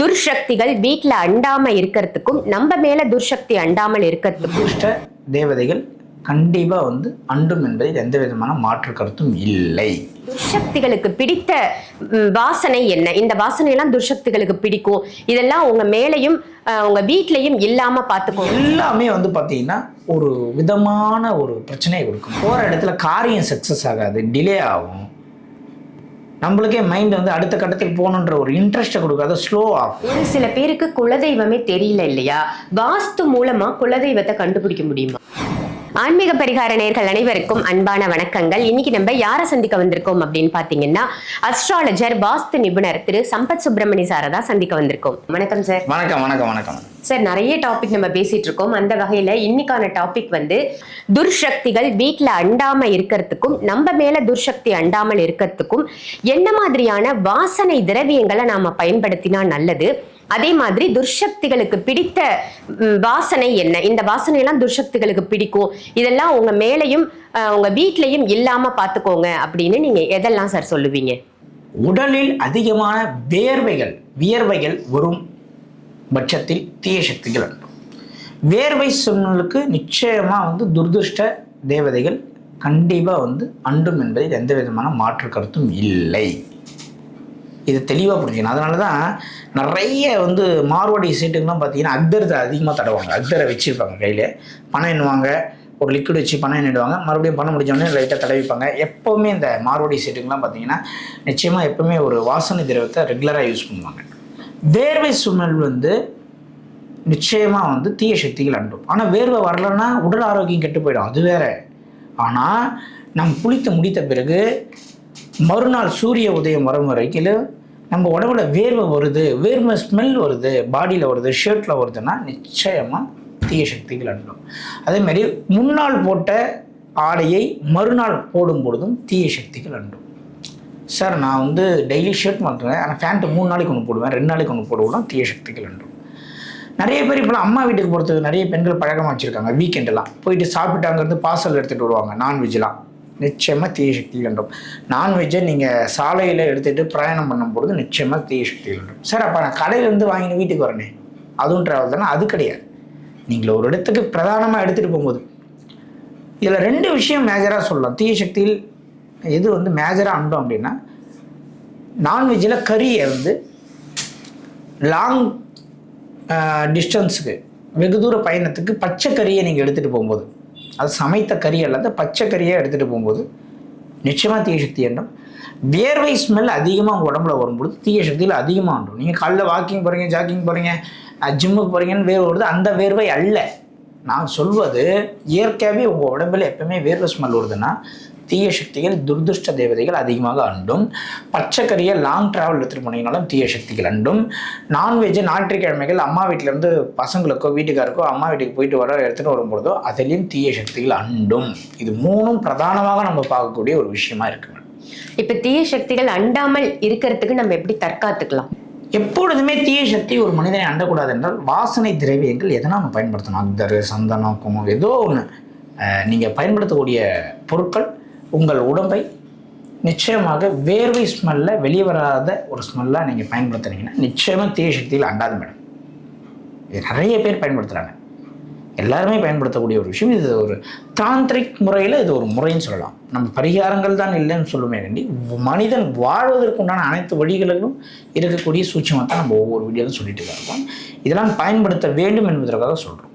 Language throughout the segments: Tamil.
துர்சக்திகள் வீட்ல அண்டாம இருக்கிறதுக்கும் நம்ம மேல துர்சக்தி அண்டாமல் இருக்கிறதுக்கும். துஷ்ட தேவதைகள் கண்டிப்பா வந்து அண்டும் என்பதில் எந்த விதமான மாற்று கருத்தும் இல்லை. துர்சக்திகளுக்கு பிடித்த வாசனை என்ன? இந்த வாசனை எல்லாம் துர்சக்திகளுக்கு பிடிக்கும். இதெல்லாம் உங்க மேலையும் உங்க வீட்லயும் இல்லாம பாத்துக்கோங்க எல்லாமே வந்து பார்த்தீங்கன்னா ஒரு விதமான ஒரு பிரச்சனையை கொடுக்கும். போகிற இடத்துல காரியம் சக்ஸஸ் ஆகாது டிலே ஆகும். நம்மளுக்கே மைண்ட் வந்து அடுத்த கட்டத்துக்கு போகணுன்ற ஒரு இன்ட்ரெஸ்ட்டை கொடுக்காத ஸ்லோ ஆகும் ஒரு சில பேருக்கு குலதெய்வமே தெரியல இல்லையா? வாஸ்து மூலமா குலதெய்வத்தை கண்டுபிடிக்க முடியுமா? ஆன்மீக பரிகார நேர்கள் அனைவருக்கும் அன்பான வணக்கங்கள். இன்னைக்கு நம்ம யாரை சந்திக்க வந்திருக்கோம் அப்படின்னு பாத்தீங்கன்னா அஸ்ட்ராலஜர் வாஸ்து நிபுணர் திரு சம்பத் சுப்பிரமணி சாரை தான் சந்திக்க வந்திருக்கோம். வணக்கம் சார் வணக்கம் வணக்கம் வணக்கம். சார் நிறைய டாபிக் நம்ம பேசிட்டு இருக்கோம். அந்த வகையில இன்னைக்கான டாபிக் வந்து துர்சக்திகள் வீட்ல அண்டாம இருக்கிறதுக்கும் நம்ம மேல துர்சக்தி அண்டாமல் இருக்கிறதுக்கும் என்ன மாதிரியான வாசனை திரவியங்களை நாம பயன்படுத்தினா நல்லது? அதே மாதிரி துர்சக்திகளுக்கு பிடித்த வாசனை என்ன? இந்த வாசனை எல்லாம் துர்சக்திகளுக்கு பிடிக்கும். இதெல்லாம் உங்க மேலையும் உங்க வீட்லையும் இல்லாம பாத்துக்கோங்க அப்படின்னு நீங்க எதெல்லாம் சார் சொல்லுவீங்க? உடலில் அதிகமான வேர்வைகள் வியர்வைகள் வரும் பட்சத்தில் தீய சக்திகள் அனுப்பும் வேர்வை சொன்னலுக்கு நிச்சயமாக வந்து துர்திருஷ்ட தேவதைகள் கண்டிப்பாக வந்து அண்டும் என்பதில் எந்த விதமான மாற்று கருத்தும் இல்லை. இது தெளிவாக புரிஞ்சுக்கணும். அதனால தான் நிறைய வந்து மார்வாடி சீட்டுக்கெலாம் பார்த்தீங்கன்னா அக்தரத்தை அதிகமாக தடவாங்க அக்தரை வச்சுருப்பாங்க கையில். பணம் எண்ணுவாங்க. ஒரு லிக்விட் வச்சு பணம் எண்ணிடுவாங்க. மறுபடியும் பணம் முடிஞ்சோடனே லைட்டாக தடவிப்பாங்க. எப்போவுமே இந்த மார்வாடி சீட்டுக்கெலாம் பார்த்தீங்கன்னா நிச்சயமாக எப்போவுமே ஒரு வாசனை திரவத்தை ரெகுலராக யூஸ் பண்ணுவாங்க. வேர்வை சுமல் வந்து நிச்சயமாக வந்து தீய சக்திகள் அண்டும் ஆனால் வேர்வை வரலன்னா உடல் ஆரோக்கியம் கெட்டு போயிடும். அது வேற. ஆனால் நம் குளித்து முடித்த பிறகு மறுநாள் சூரிய உதயம் வரும் வரைக்கும் நம்ம உடம்புல வேர்வை வருது வேர்வை ஸ்மெல் வருது பாடியில் வருது ஷர்ட்டில் வருதுன்னா நிச்சயமாக தீய சக்திகள் அண்டும் அதேமாரி முன்னாள் போட்ட ஆடையை மறுநாள் போடும் பொழுதும் தீய சக்திகள் அண்டும் சார் நான் வந்து டெய்லி ஷர்ட் மாற்றுவேன் ஆனால் ஃபேண்ட்டு மூணு நாளைக்கு ஒன்று போடுவேன். ரெண்டு நாளைக்கு ஒன்று போடுவோம்னா தீய சக்திகள் அண்டும் நிறைய பேர் இப்போலாம் அம்மா வீட்டுக்கு போகிறதுக்கு நிறைய பெண்கள் பழக்கமாக வச்சுருக்காங்க. வீக்கெண்டெல்லாம் போயிட்டு சாப்பிட்டாங்கிறது பார்சல் எடுத்துகிட்டு வருவாங்க. நான்வெஜ்லாம் நிச்சயமாக தீய சக்தி கண்டும் நான்வெஜ்ஜை நீங்கள் சாலையில் எடுத்துகிட்டு பிரயாணம் பண்ணும்பொழுது நிச்சயமாக தீய சக்தி சார் அப்போ நான் கடையிலேருந்து வாங்கின வீட்டுக்கு வரனே. அதுவும் ட்ராவல் தானே? அது கிடையாது. நீங்கள் ஒரு இடத்துக்கு பிரதானமாக எடுத்துகிட்டு போகும்போது இதில் ரெண்டு விஷயம் மேஜராக சொல்லலாம். தீய சக்தியில் எது வந்து மேஜராக அண்டும் அப்படின்னா நான்வெஜ்ஜில் கறியை வந்து லாங் டிஸ்டன்ஸுக்கு வெகு தூர பயணத்துக்கு பச்சை கறியை நீங்கள் எடுத்துகிட்டு போகும்போது அது சமைத்த கறி அல்லது பச்சை கறியாக எடுத்துகிட்டு போகும்போது நிச்சயமாக தீய சக்தி என்றும் வேர்வை ஸ்மெல் அதிகமாக உங்கள் உடம்புல வரும்பொழுது தீய சக்தியில் அதிகமாக உண்டும் நீங்கள் காலைல வாக்கிங் போகிறீங்க ஜாக்கிங் போகிறீங்க ஜிம்முக்கு போகிறீங்கன்னு வேர்வை வருது அந்த வேர்வை அல்ல. நான் சொல்வது இயற்கையாகவே உங்கள் உடம்புல எப்பவுமே வேர்வை ஸ்மெல் வருதுன்னா தீய சக்திகள் துர்துஷ்ட தேவதைகள் அதிகமாக அண்டும். பச்சைக்கறியை லாங் ட்ராவல் எடுத்துகிட்டு போனீங்கனாலும் தீய சக்திகள் அண்டும். நான்வெஜ்ஜு ஞாயிற்றுக்கிழமைகள் அம்மா வீட்டிலேருந்து பசங்களுக்கோ வீட்டுக்காருக்கோ அம்மா வீட்டுக்கு போயிட்டு வர எடுத்துகிட்டு வரும்பொழுதோ அதிலையும் தீய சக்திகள் அண்டும். இது மூணும் பிரதானமாக நம்ம பார்க்கக்கூடிய ஒரு விஷயமா இருக்கு. இப்போ தீய சக்திகள் அண்டாமல் இருக்கிறதுக்கு நம்ம எப்படி தற்காத்துக்கலாம்? எப்பொழுதுமே தீய சக்தி ஒரு மனிதனை அண்டக்கூடாது என்றால் வாசனை திரவியங்கள் எதனா நம்ம பயன்படுத்தணும்? அக்தர் சந்தனம் குங்குமம் ஏதோ ஒன்று நீங்கள் பயன்படுத்தக்கூடிய பொருட்கள் உங்கள் உடம்பை நிச்சயமாக வேர்வை ஸ்மெல்ல வெளியே வராத ஒரு ஸ்மெல்லாக நீங்கள் பயன்படுத்துனீங்கன்னா நிச்சயமாக தீய சக்தியில் அண்டாது மேடம் இது நிறைய பேர் பயன்படுத்துகிறாங்க எல்லாருமே பயன்படுத்தக்கூடிய ஒரு விஷயம். இது ஒரு தாந்திரிக் முறையில் இது ஒரு முறைன்னு சொல்லலாம். நம்ம பரிகாரங்கள் தான் இல்லைன்னு சொல்லுமே வேண்டி மனிதன் வாழ்வதற்கு உண்டான அனைத்து வழிகளிலும் இருக்கக்கூடிய சூட்சமாக தான் நம்ம ஒவ்வொரு வீடியோவும் சொல்லிட்டு இருக்கோம். இதெல்லாம் பயன்படுத்த வேண்டும் என்பதற்காக சொல்கிறோம்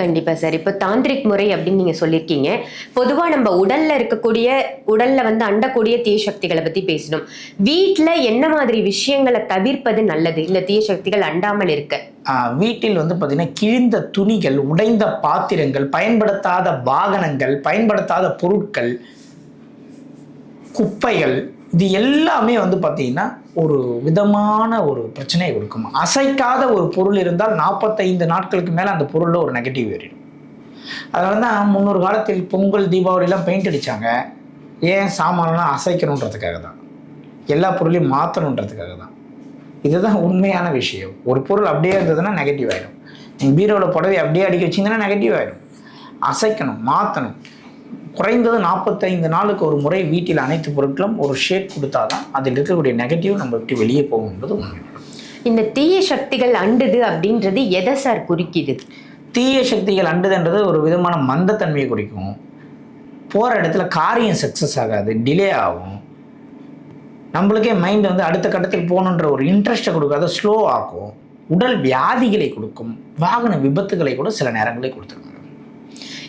கண்டிப்பா சார். இப்போ தாந்திரிக் முறை அப்படின்னு நீங்க சொல்லியிருக்கீங்க. பொதுவா நம்ம உடல்ல இருக்கக்கூடிய உடல்ல வந்து அண்டக்கூடிய தீய சக்திகளை பத்தி பேசணும். வீட்டில் என்ன மாதிரி விஷயங்களை தவிர்ப்பது நல்லது? இந்த தீய சக்திகள் அண்டாமல் இருக்க. வீட்டில் வந்து பார்த்திங்கன்னா கிழிந்த துணிகள் உடைந்த பாத்திரங்கள் பயன்படுத்தாத வாகனங்கள் பயன்படுத்தாத பொருட்கள் குப்பைகள் இது எல்லாமே வந்து பார்த்தீங்கன்னா ஒரு விதமான ஒரு பிரச்சனையை கொடுக்கும். அசைக்காத ஒரு பொருள் இருந்தால் நாற்பத்தைந்து நாட்களுக்கு மேலே அந்த பொருளில் ஒரு நெகட்டிவ் ஏறிடும். அதனால தான் முன்னொரு காலத்தில் பொங்கல் தீபாவளிலாம் பெயிண்ட் அடித்தாங்க ஏன் சாமான்லாம் அசைக்கணுன்றதுக்காக தான் எல்லா பொருளையும் மாற்றணுன்றதுக்காக தான் இதுதான் உண்மையான விஷயம். ஒரு பொருள் அப்படியே இருந்ததுன்னா நெகட்டிவ் ஆகிடும் நீங்கள் பீரோவில் புடவை அப்படியே அடிக்க வச்சிங்கன்னா நெகட்டிவ் ஆகிடும் அசைக்கணும் மாற்றணும் குறைந்தது நாற்பத்தைந்து நாளுக்கு ஒரு முறை வீட்டில் அனைத்து பொருட்களும் ஒரு ஷேக் கொடுத்தாதான் அதில் இருக்கக்கூடிய நெகட்டிவ் நம்ம விட்டு வெளியே போகும் என்பது உண்மை. இந்த தீய சக்திகள் அண்டுது அப்படின்றது எதை சார் குறிக்குது? தீய சக்திகள் அண்டுதுன்றது ஒரு விதமான மந்தத்தன்மையை குறிக்கும். போகிற இடத்துல காரியம் சக்ஸஸ் ஆகாது டிலே ஆகும். நம்மளுக்கே மைண்ட் வந்து அடுத்த கட்டத்துக்கு போகணுன்ற ஒரு இன்ட்ரெஸ்ட்டை கொடுக்காத ஸ்லோ ஆக்கும். உடல் வியாதிகளை கொடுக்கும். வாகன விபத்துகளை கூட சில நேரங்களில் கொடுத்துருங்க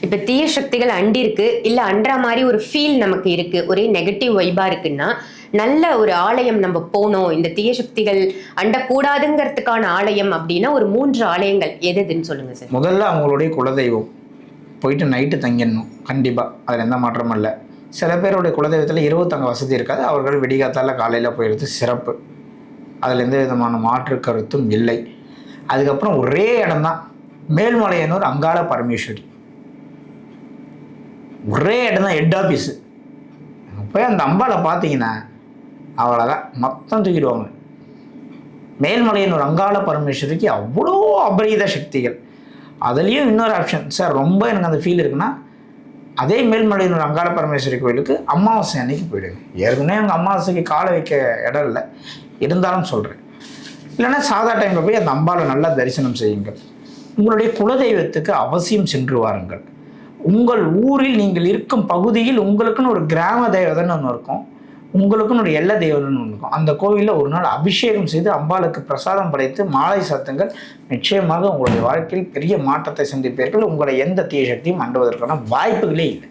இப்ப தீய சக்திகள் அண்டிருக்கு இல்ல அன்றா மாதிரி ஒரு ஃபீல் நமக்கு இருக்கு ஒரே நெகட்டிவ் வைபா இருக்குன்னா நல்ல ஒரு ஆலயம் நம்ம போனோம் இந்த தீய சக்திகள் அண்டக்கூடாதுங்கிறதுக்கான ஆலயம் அப்படின்னா ஒரு மூன்று ஆலயங்கள். எது எதுன்னு சொல்லுங்க சார்? முதல்ல அவங்களுடைய குலதெய்வம். போயிட்டு நைட்டு தங்கிடணும். கண்டிப்பாக அதில் எந்த மாற்றமும் இல்லை. சில பேருடைய குலதெய்வத்தில் இருபத்தங்க வசதி இருக்காது. அவர்கள் விடிகாத்தால காலையில் போயிடுறது சிறப்பு. அதில் எந்த விதமான மாற்று கருத்தும் இல்லை. அதுக்கப்புறம் ஒரே இடம்தான். மேல்மலையனூர் அங்காள பரமேஸ்வரி. ஒரே இடம் தான் ஹெட் ஆஃபீஸு போய் அந்த அம்பாவை பார்த்தீங்கன்னா அவ்வளோதான் மொத்தம் தூக்கிடுவாங்க. மேல்மலையனூர் அங்காள பரமேஸ்வரிக்கு அவ்வளோ அபரீத சக்திகள். அதுலேயும் இன்னொரு ஆப்ஷன் சார் ரொம்ப எனக்கு அந்த ஃபீல் இருக்குன்னா அதே மேல்மலையனூர் அங்காள பரமேஸ்வரி கோயிலுக்கு அமாவாசை அன்னைக்கு போயிடுங்க. ஏற்கனவே அங்கே அமாவாசைக்கு காலை வைக்க இடம் இல்லை. இருந்தாலும் சொல்கிறேன் இல்லைன்னா சாதா டைமில் போய் அந்த அம்பாவை நல்லா தரிசனம் செய்யுங்கள். உங்களுடைய குலதெய்வத்துக்கு அவசியம் சென்று வாருங்கள். உங்கள் ஊரில் நீங்கள் இருக்கும் பகுதியில் உங்களுக்குன்னு ஒரு கிராம தேவதைன்னு ஒன்று இருக்கும். உங்களுக்குன்னு ஒரு எல்லை தேவதைன்னு ஒன்று இருக்கும். அந்த கோவிலில் ஒரு நாள் அபிஷேகம் செய்து அம்பாளுக்கு பிரசாதம் படைத்து மாலை சாத்துங்கள். நிச்சயமாக உங்களுடைய வாழ்க்கையில் பெரிய மாற்றத்தை சந்திப்பீர்கள். உங்களை எந்த தீய சக்தியும் அண்டுவதற்கான வாய்ப்புகளே இல்லை.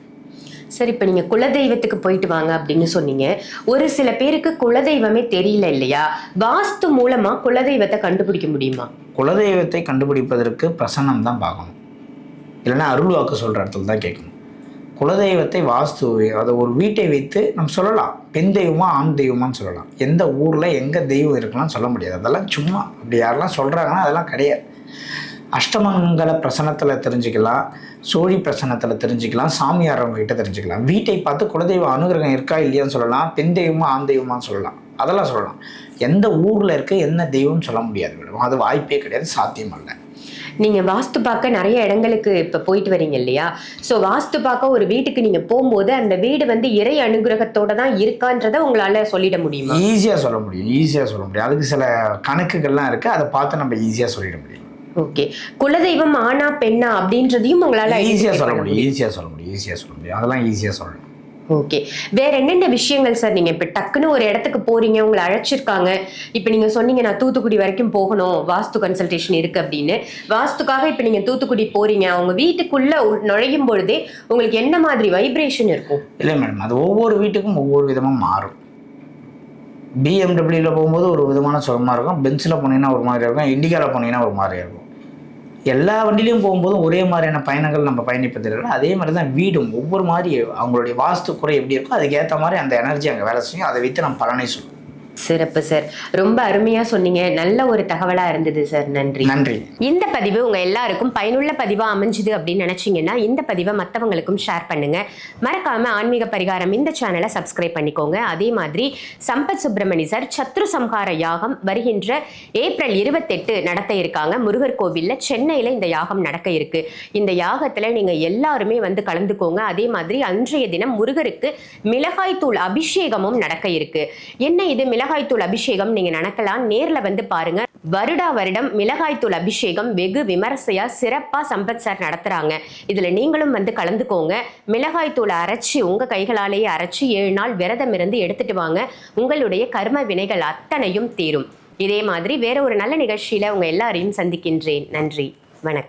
சார் இப்ப நீங்க குலதெய்வத்துக்கு போயிட்டு வாங்க அப்படின்னு சொன்னீங்க. ஒரு சில பேருக்கு குலதெய்வமே தெரியல இல்லையா? வாஸ்து மூலமா குலதெய்வத்தை கண்டுபிடிக்க முடியுமா? குலதெய்வத்தை கண்டுபிடிப்பதற்கு பிரசன்னம் தான் பார்க்கணும். இல்லைன்னா அருள் வாக்கு சொல்கிற இடத்துல தான் கேட்கணும். குலதெய்வத்தை வாஸ்து அதை ஒரு வீட்டை வைத்து நம்ம சொல்லலாம். பெண் தெய்வமா ஆண் தெய்வமான்னு சொல்லலாம். எந்த ஊரில் எங்கே தெய்வம் இருக்கலாம் சொல்ல முடியாது. அதெல்லாம் சும்மா. அப்படி யாரெல்லாம் சொல்கிறாங்கன்னா அதெல்லாம் கிடையாது. அஷ்டமங்கல பிரசனத்தில் தெரிஞ்சுக்கலாம். சோழி பிரசனத்தில் தெரிஞ்சுக்கலாம். சாமியாரவங்க கிட்ட தெரிஞ்சுக்கலாம். வீட்டை பார்த்து குலதெய்வ அனுகிரகம் இருக்கா இல்லையான்னு சொல்லலாம். பெண் தெய்வமா ஆண் தெய்வமான்னு சொல்லலாம். அதெல்லாம் சொல்லலாம். எந்த ஊரில் இருக்க என்ன தெய்வம்னு சொல்ல முடியாது மேடம். அது வாய்ப்பே கிடையாது. சாத்தியம் இல்லை நீங்க வாஸ்து பார்க்க நிறைய இடங்களுக்கு இப்ப போயிட்டு வரீங்க இல்லையா? சோ வாஸ்து பார்க்க ஒரு வீட்டுக்கு நீங்க போகும்போது அந்த வீடு வந்து இறை அனுகிரகத்தோட தான் இருக்கான்றத உங்களால சொல்லிட முடியுமா? ஈஸியாக சொல்ல முடியும். ஈஸியாக சொல்ல முடியும். அதுக்கு சில கணக்குகள்லாம் இருக்குது அதை பார்த்து நம்ம ஈஸியாக சொல்லிட முடியும். ஓகே குலதெய்வம் ஆனா பெண்ணா அப்படின்றதையும் உங்களால ஈஸியாக சொல்ல முடியும். ஈஸியாக சொல்ல முடியும். ஈஸியாக சொல்ல முடியும். அதெல்லாம் ஈஸியாக சொல்லணும் ஓகே வேற என்னென்ன விஷயங்கள் சார் நீங்க இப்ப டக்குன்னு ஒரு இடத்துக்கு போறீங்க உங்களை அழைச்சிருக்காங்க. இப்ப நீங்க சொன்னீங்க நான் தூத்துக்குடி வரைக்கும் போகணும் வாஸ்து கன்சல்டேஷன் இருக்கு அப்படின்னு. வாஸ்துக்காக இப்ப நீங்க தூத்துக்குடி போறீங்க அவங்க வீட்டுக்குள்ள நுழையும் பொழுதே உங்களுக்கு என்ன மாதிரி வைப்ரேஷன் இருக்கும்? இல்லை மேடம் அது ஒவ்வொரு வீட்டுக்கும் ஒவ்வொரு விதமாக மாறும். பிஎம்டபிள்யூவில் போகும்போது ஒரு விதமான சுகமாக இருக்கும். பென்ஸில் போனீங்கன்னா ஒரு மாதிரி இருக்கும். இண்டிகாவில் போனீங்கன்னா ஒரு மாதிரி இருக்கும். எல்லா வண்டிலையும் போகும்போதும் ஒரே மாதிரியான பயணங்கள் நம்ம பயணிப்பதில்லை. அதே மாதிரி தான் வீடும். ஒவ்வொரு மாதிரி அவங்களுடைய வாஸ்து குறை எப்படி இருக்கோ அதுக்கேற்ற மாதிரி அந்த எனர்ஜி அங்கே வேலை செய்யும். அதை வைத்து நம்ம பலனை சொல்லுவோம் சிறப்பு சார் ரொம்ப அருமையா சொன்னீங்க. நல்ல ஒரு தகவலா இருந்தது சார் நன்றி. நன்றி. இந்த பதிவு உங்க எல்லாருக்கும் பயனுள்ள பதிவா அமைஞ்சுது அப்படின்னு நினைச்சீங்கன்னா இந்த பதிவை மற்றவங்களுக்கும் ஷேர் பண்ணுங்க. மறக்காம ஆன்மீக பரிகாரம் இந்த சேனலை சப்ஸ்கிரைப் பண்ணிக்கோங்க. அதே மாதிரி சம்பத் சுப்பிரமணி சார் சத்ரு சம்ஹார யாகம் வருகின்ற ஏப்ரல் இருபத்தெட்டு நடத்த இருக்காங்க. முருகர் கோவில்ல சென்னையில இந்த யாகம் நடக்க இருக்கு. இந்த யாகத்துல நீங்க எல்லாருமே வந்து கலந்துக்கோங்க. அதே மாதிரி அன்றைய தினம் முருகருக்கு மிளகாய் தூள் அபிஷேகமும் நடக்க இருக்கு. என்ன இது? மிளகாய் மிளகாய்த்தூள் அபிஷேகம் நீங்க நினைக்கலாம். நேர்ல வந்து பாருங்க. வருடா வருடம் மிளகாய்த்தூள் அபிஷேகம் வெகு விமர்சையா சிறப்பா சம்பத் சார் நடத்துறாங்க. இதுல நீங்களும் வந்து கலந்துக்கோங்க. மிளகாய் தூளை அரைச்சி உங்க கைகளாலேயே அரைச்சி ஏழு நாள் விரதம் இருந்து எடுத்துட்டு வாங்க. உங்களுடைய கர்ம வினைகள் அத்தனையும் தீரும். இதே மாதிரி வேற ஒரு நல்ல நிகழ்ச்சியில உங்க எல்லாரையும் சந்திக்கின்றேன். நன்றி. வணக்கம்.